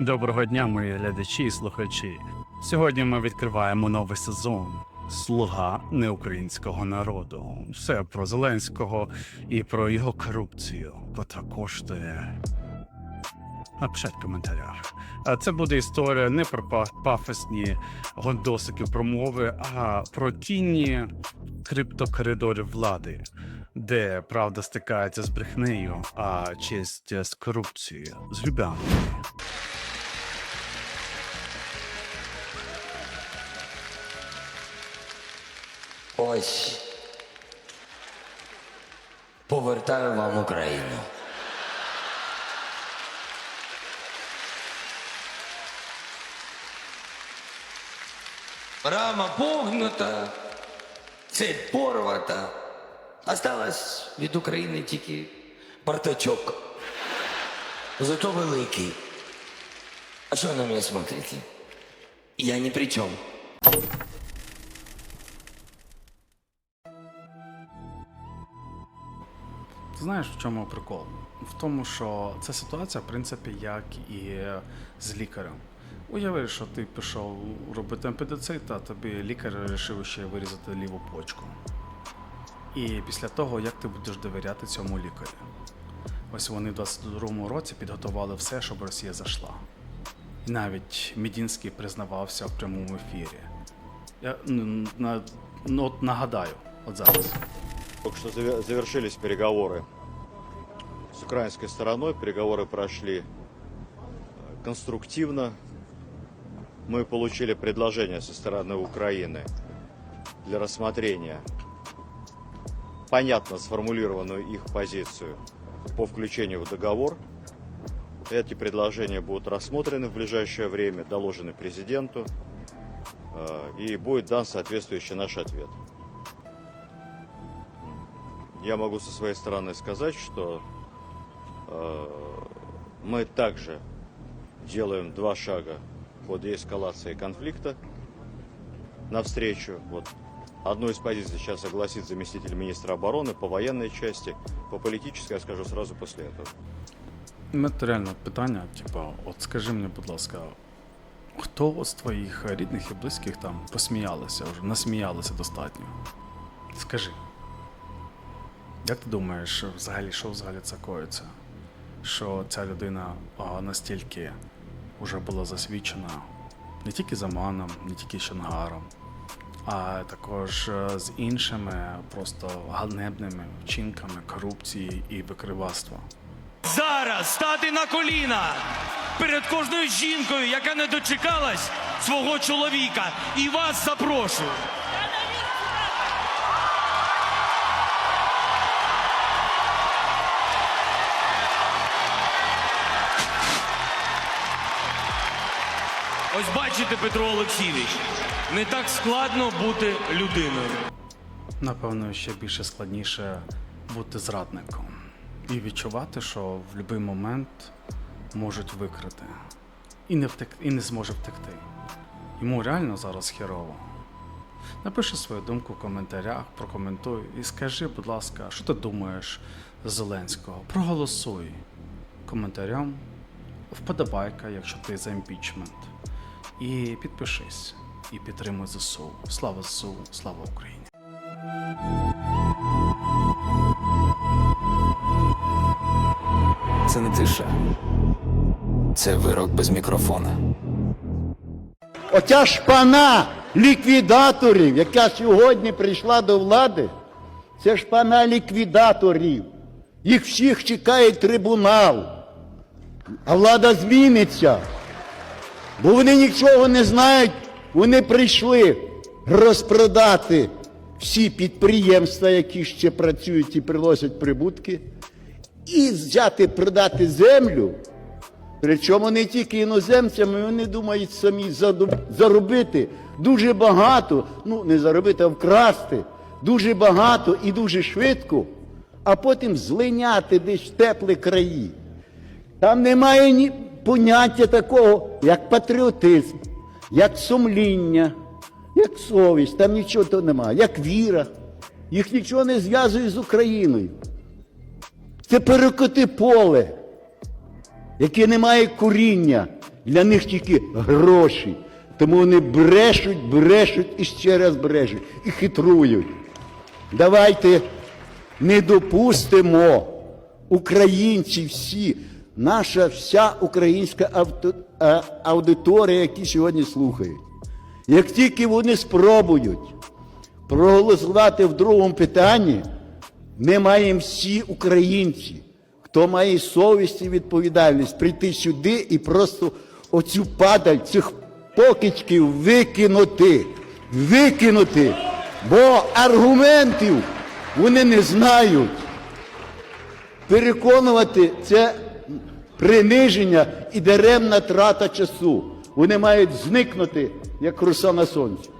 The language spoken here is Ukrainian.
Доброго дня, мої глядачі і слухачі. Сьогодні ми відкриваємо новий сезон Слуга неукраїнського народу. Все про Зеленського і про його корупцію, котра коштує. Напишіть в коментарях. А це буде історія не про па- пафосні гондосики промови, а про тінні криптокоридорів влади, де правда стикається з брехнею, а честь з корупцією, з любянкою. Ось. Повертаю вам Україну. Рама погнута, цепь порвата. Осталось від України тільки бардачок. Зато великий. А що на мене смотрите? Я ни при чем. Ти знаєш, в чому прикол? В тому, що ця ситуація, в принципі, як і з лікарем. Уяви, що ти пішов робити апендицит, а тобі лікар вирішив ще вирізати ліву почку. І після того, як ти будеш довіряти цьому лікарю. Ось вони в 22-му році підготували все, щоб Росія зайшла. Навіть Мідінський признавався в прямому ефірі. Я н- на, ну, от нагадаю, от зараз. Только что заве- завершились переговоры с украинской стороной. Переговоры прошли э, конструктивно. Мы получили предложение со стороны Украины для рассмотрения понятно сформулированную их позицию по включению в договор. Эти предложения будут рассмотрены в ближайшее время, доложены президенту, э, и будет дан соответствующий наш ответ Я могу со своей стороны сказать, что э, мы также делаем два шага по деэскалации конфликта навстречу. Вот одну из позиций сейчас согласит заместитель министра обороны по военной части, по политической я скажу сразу после этого. У мене реально питання, типу, от скажи мені, будь ласка, хто з твоїх рідних і близьких там посміялися вже, насміялися достатньо? Скажи. Як ти думаєш, взагалі, що взагалі це коїться? Що ця людина настільки вже була засвідчена не тільки Заманом, не тільки Шангаром, а також е, з іншими просто ганебними вчинками корупції і викривацтва. зараз стати на коліна перед кожною жінкою, яка не дочекалась свого чоловіка. І вас запрошую. Ось бачите, Петро Олексійович, не так складно бути людиною. Напевно, ще більше складніше бути зрадником і відчувати, що в будь-який момент можуть викрити і не втек... і не зможе втекти. Йому реально зараз херово. Напиши свою думку в коментарях, прокоментуй і скажи, будь ласка, що ти думаєш з Зеленського? Проголосуй коментарем, вподобайка, якщо ти за імпічмент. І підпишись і підтримуй ЗСУ. Слава ЗСУ, слава Україні! Це не тиша. Це вирок без мікрофона. Оця шпана ліквідаторів, яка сьогодні прийшла до влади, це шпана ліквідаторів. Їх всіх чекає трибунал. А влада зміниться. Бо вони нічого не знають, вони прийшли розпродати всі підприємства, які ще працюють і приносять прибутки, і взяти продати землю. Причому не тільки іноземцями, вони думають самі заробити дуже багато, ну не заробити, а вкрасти дуже багато і дуже швидко, а потім злиняти десь в теплі краї. Там немає ні поняття такого, як патріотизм, як сумління, як совість, там нічого того немає, як віра. Їх нічого не зв'язує з Україною. Це перекоти поле, яке не має коріння, Для них тільки гроші. Тому вони брешуть, брешуть і ще раз брешуть. І хитрують. Давайте не допустимо українці всі, наша вся українська аудиторія, які сьогодні слухають. Як тільки вони спробують проголосувати в другому питанні, ми маємо всі українці, хто має совість і відповідальність, прийти сюди і просто оцю падаль цих покидьків викинути. Викинути. Бо аргументів вони не знають. Переконувати це приниження і даремна трата часу. Вони мають зникнути, як руса на сонці.